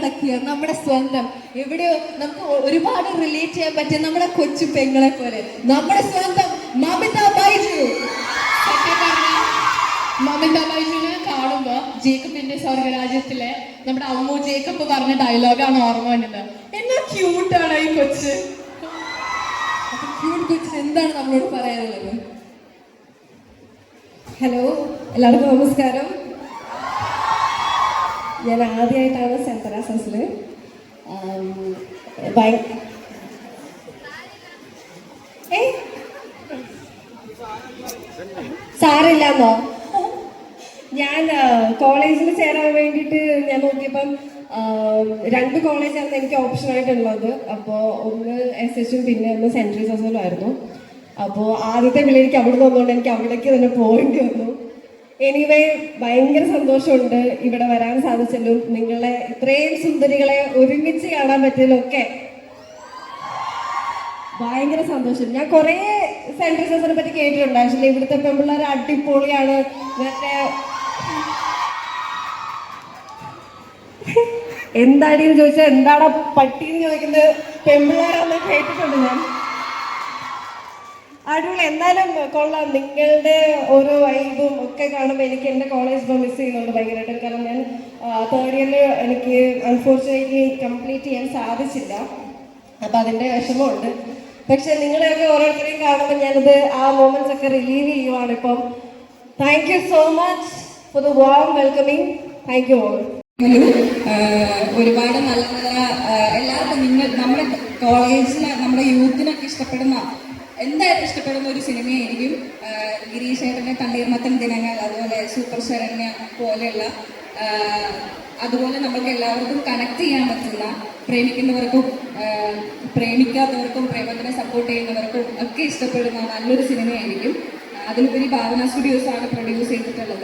Here നമ്മുടെ സ്വന്തം. എവിടെയോ നമുക്ക് ഒരുപാട് റിലേറ്റ് ചെയ്യാൻ പറ്റിയ നമ്മുടെ കൊച്ചു പെങ്ങളെ പോലെ. നമ്മുടെ സ്വന്തം മമിത ബൈജു. മമിത ബൈജുവിനെ കാണുമ്പോ ജേക്കബിന്റെ സ്വർഗരാജ്യത്തിലെ നമ്മുടെ അമ്മു ജേക്കബ് പറഞ്ഞ ഡയലോഗാണ് ഓർമ്മ വന്നത് എന്നാ ക്യൂട്ടാണ് ഈ കൊച്ച്. ക്യൂട്ട് കൊച്ചിന് എന്താണ് നമ്മളോട് പറയാനുള്ളത്? ഹലോ എല്ലാവർക്കും നമസ്കാരം. ഞാൻ ആദ്യമായിട്ടാണ് ഏ സാറില്ലാന്നോ ഞാൻ കോളേജിൽ ചേരാൻ വേണ്ടിയിട്ട് ഞാൻ നോക്കിയപ്പം രണ്ട് കോളേജാണ് എനിക്ക് ഓപ്ഷനായിട്ടുള്ളത്. അപ്പോൾ ഒന്ന് എസ് എച്ചും പിന്നെ ഒന്ന് സെൻട്രൽ സസലും ആയിരുന്നു. അപ്പോൾ ആദ്യത്തെ വിളി എനിക്ക് അവിടെ വന്നുകൊണ്ട് എനിക്ക് അവിടേക്ക് തന്നെ പോയിട്ട് വന്നു. എനിവേ ഭയങ്കര സന്തോഷമുണ്ട് ഇവിടെ വരാൻ സാധിച്ചല്ലോ നിങ്ങളെ ഇത്രയും സുന്ദരികളെ ഒരുമിച്ച് കാണാൻ പറ്റിയതിലൊക്കെ ഭയങ്കര സന്തോഷം. ഞാൻ കുറേ സെൻട്രസിനെ പറ്റി കേട്ടിട്ടുണ്ട്. ആക്ച്വലി ഇവിടുത്തെ പെൺപിള്ളേർ അടിപൊളിയാണ്. മറ്റേ എന്താടിയെന്ന് ചോദിച്ചാൽ എന്താടാ പട്ടിന്ന് ചോദിക്കുന്നത്? പെൺപിള്ളേരാണെന്ന് കേട്ടിട്ടുണ്ട് ഞാൻ. അടിപൊളി എന്തായാലും കൊള്ളാം. നിങ്ങളുടെ ഓരോ വൈബും ഒക്കെ കാണുമ്പോൾ എനിക്ക് എന്റെ കോളേജ് ഇപ്പോൾ മിസ് ചെയ്യുന്നുണ്ട് ഭയങ്കരമായിട്ട്. കാരണം ഞാൻ തേർഡ് ഇയറിൽ എനിക്ക് അൺഫോർച്ചുനേറ്റ്ലി കംപ്ലീറ്റ് ചെയ്യാൻ സാധിച്ചില്ല. അപ്പം അതിന്റെ വിഷമമുണ്ട്. പക്ഷെ നിങ്ങളെയൊക്കെ ഓരോരുത്തരെയും കാണുമ്പോൾ ഞാനത് ആ മൊമെന്റ്സ് ഒക്കെ റിലീവ് ചെയ്യുവാണ് ഇപ്പം. Thank you so much for the warm welcoming thank you all ഒരുപാട് നല്ല നല്ല എല്ലാവർക്കും നിങ്ങൾ നമ്മുടെ കോളേജിൽ നമ്മുടെ യൂത്തിനൊക്കെ ഇഷ്ടപ്പെടുന്ന എന്തായാലും ഇഷ്ടപ്പെടുന്ന ഒരു സിനിമയായിരിക്കും ഗിരീഷേട്ടന്റെ തണ്ണീർമത്തൻ ദിനങ്ങൾ അതുപോലെ സൂപ്പർ ശരണ്യ പോലെയുള്ള അതുപോലെ നമുക്ക് എല്ലാവർക്കും കണക്ട് ചെയ്യാൻ പറ്റുന്ന പ്രേമിക്കുന്നവർക്കും പ്രേമിക്കാത്തവർക്കും പ്രേമത്തിനെ സപ്പോർട്ട് ചെയ്യുന്നവർക്കും ഒക്കെ ഇഷ്ടപ്പെടുന്ന നല്ലൊരു സിനിമയായിരിക്കും. അതിലുപരി ഭാവന സ്റ്റുഡിയോസാണ് പ്രൊഡ്യൂസ് ചെയ്തിട്ടുള്ളത്.